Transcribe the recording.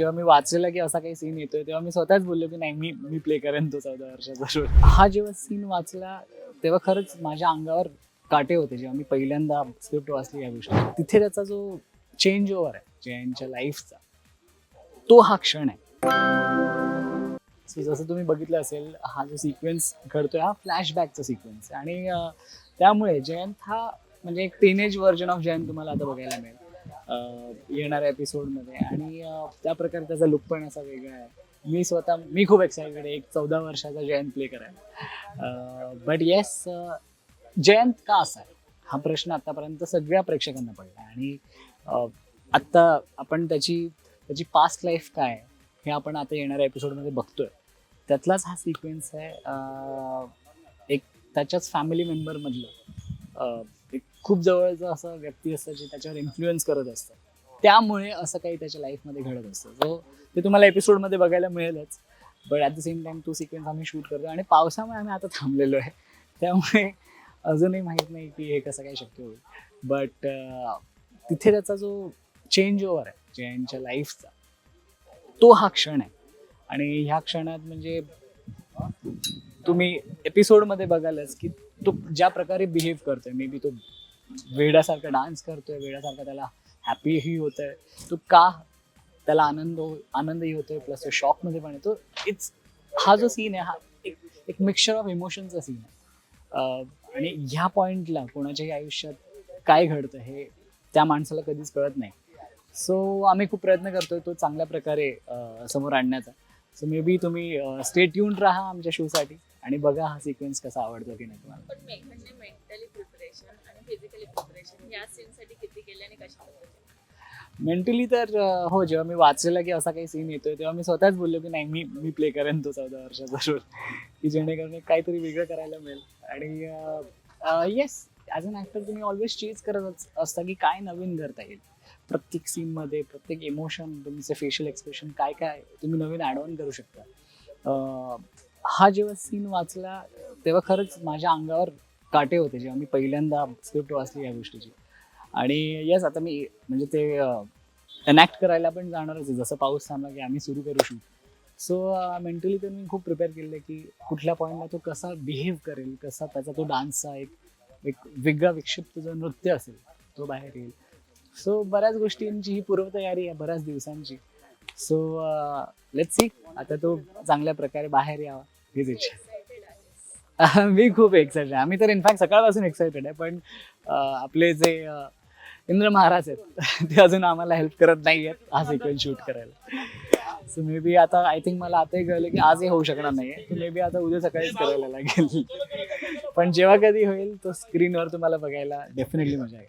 जेव्हा मी वाचलेलं की असा काही सीन येतोय तेव्हा मी स्वतःच बोललो की नाही मी मी प्ले करेन तो चौदा वर्षाचा शो हा जेव्हा सीन वाचला तेव्हा खरंच माझ्या अंगावर काटे होते जेव्हा मी पहिल्यांदा स्क्रिप्ट वाचली या गोष्टी तिथे त्याचा जो चेंज ओव्हर आहे जयंतच्या लाईफचा तो हा क्षण आहे. जसं तुम्ही बघितलं असेल हा जो सिक्वेन्स घडतोय हा फ्लॅशबॅकचा सिक्वेन्स आणि त्यामुळे जयंत हा म्हणजे एक टीनेज व्हर्जन ऑफ जयंत तुम्हाला आता बघायला मिळेल. येणाऱ्या एपिसोडमध्ये. आणि त्या प्रकारे त्याचा लुक पण असा वेगळा आहे. मी स्वतः मी खूप एक्सायटेड आहे एक चौदा वर्षाचा जयंत प्ले करायला बट येस जयंत का असा आहे? हा प्रश्न आतापर्यंत सगळ्या प्रेक्षकांना पडला आणि आत्ता आपण त्याची त्याची पास्ट लाईफ काय आहे हे आपण आता येणाऱ्या एपिसोडमध्ये बघतोय. त्यातलाच हा सिक्वेन्स आहे एक त्याच्याच फॅमिली मेंबरमधलं खूप जवळचा असा व्यक्ती असतं जे त्याच्यावर इन्फ्लुएन्स करत असतं त्यामुळे असं काही त्याच्या लाईफमध्ये घडत असतं. सो ते तुम्हाला एपिसोडमध्ये बघायला मिळेलच. But at the same time तो सिक्वेन्स आम्ही शूट करतो. आणि पावसामुळे आम्ही आता थांबलेलो आहे. त्यामुळे अजूनही माहीत नाही की हे कसं काय शक्य होईल. बट तिथे त्याचा जो चेंज ओव्हर आहे जयंतच्या लाईफचा तो हा क्षण आहे. आणि ह्या क्षणात म्हणजे तुम्ही एपिसोडमध्ये बघालच की तो ज्या प्रकारे बिहेव करतोय मे बी तो वेड्यासारखा डान्स करतोय वेड्यासारखा त्याला हॅपीही होत आहे तो का त्याला आनंद आनंदही होतोय प्लस तो शॉकमध्ये पण येतो. इट्स हा जो सीन आहे हा एक एक मिक्सचर ऑफ इमोशनचा सीन आहे. आणि ह्या पॉइंटला कोणाच्याही आयुष्यात काय घडतं हे त्या माणसाला कधीच कळत नाही. सो आम्ही खूप प्रयत्न करतोय तो चांगल्या प्रकारे समोर आणण्याचा. सो मे बी तुम्ही स्टेट येऊन राहा आमच्या शोसाठी आणि बघा हा सिक्वेन्स कसा आवडतो की नाही तुम्हाला. म्हणजे या सीनसाठी किती केले आणि कशा पद्धतीने मेंटली तर हो जेव्हा मी वाचलेलं की असा काही सीन येतोय तेव्हा मी स्वतःच बोललो की नाही मी मी प्ले करेन तो चौदा वर्षाचा रोल की जेणेकरून काहीतरी वेगळं करायला मिळेल. आणि येस ॲज अन ॲक्टर तुम्ही ऑलवेज चेज करत असता की काय नवीन करता येईल. प्रत्येक सीनमध्ये प्रत्येक इमोशन तुमचे फेशियल एक्सप्रेशन काय काय तुम्ही नवीन ॲड ऑन करू शकता. हा जेव्हा सीन वाचला तेव्हा खरंच माझ्या अंगावर काटे होते जेव्हा मी पहिल्यांदा स्क्रिप्ट वाचली या गोष्टीची. आणि येस आता मी म्हणजे ते कनेक्ट करायला पण जाणारच आहे. जसं पाऊस थांबला की आम्ही सुरू करू शूट सो मेंटली तर मी खूप प्रिपेअर केलं की कुठल्या पॉईंटला तो कसा बिहेव करेल कसा त्याचा तो डान्सचा एक एक वेगळा विक्षिप्त जो नृत्य असेल तो बाहेर येईल. सो बऱ्याच गोष्टींची ही पूर्वतयारी आहे बऱ्याच दिवसांची. सो लेट्स सी आता तो चांगल्या प्रकारे बाहेर यावा. हीच इच्छा मी खूप एक्सायटेड आहे. आम्ही तर इनफॅक्ट सकाळपासून एक्सायटेड आहे पण आपले जे इंद्र महाराज आहेत ते अजून आम्हाला हेल्प करत नाही आहेत हा सिक्वेन्स शूट करायला. सो मे बी आता आय थिंक मला आताही कळलं की आजही होऊ शकणार नाही आहे मे बी आता उद्या सकाळीच करायला लागेल. पण जेव्हा कधी होईल तो स्क्रीनवर तुम्हाला बघायला डेफिनेटली मजा येईल.